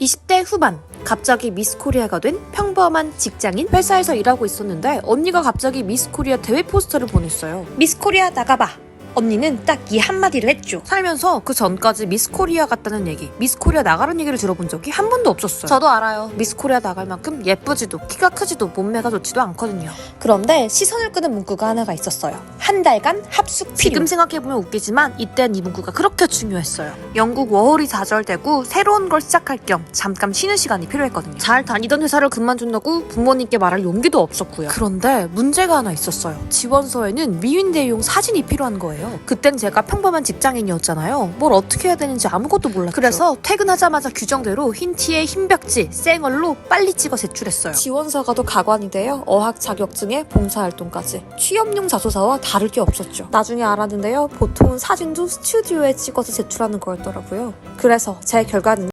20대 후반 갑자기 미스 코리아가 된 평범한 직장인 회사에서 일하고 있었는데 언니가 갑자기 미스 코리아 대회 포스터를 보냈어요. 미스 코리아 나가봐. 언니는 딱 이 한마디를 했죠. 살면서 그 전까지 미스 코리아 같다는 얘기, 미스 코리아 나가는 얘기를 들어본 적이 한 번도 없었어요. 저도 알아요. 미스 코리아 나갈 만큼 예쁘지도 키가 크지도 몸매가 좋지도 않거든요. 그런데 시선을 끄는 문구가 하나가 있었어요. 한 달간 합숙 필요. 지금 생각해보면 웃기지만 이땐 이 문구가 그렇게 중요했어요. 영국 워홀이 좌절되고 새로운 걸 시작할 겸 잠깐 쉬는 시간이 필요했거든요. 잘 다니던 회사를 그만둔다고 부모님께 말할 용기도 없었고요. 그런데 문제가 하나 있었어요. 지원서에는 미윈대용 사진이 필요한 거예요. 그땐 제가 평범한 직장인이었잖아요. 뭘 어떻게 해야 되는지 아무것도 몰랐죠. 그래서 퇴근하자마자 규정대로 흰 티에 흰 벽지, 쌩얼로 빨리 찍어 제출했어요. 지원서가도 가관이 되어 어학 자격증에 봉사활동까지 취업용 자소서와 다를 게 없었죠. 나중에 알았는데요. 보통은 사진도 스튜디오에 찍어서 제출하는 거였더라고요. 그래서 제 결과는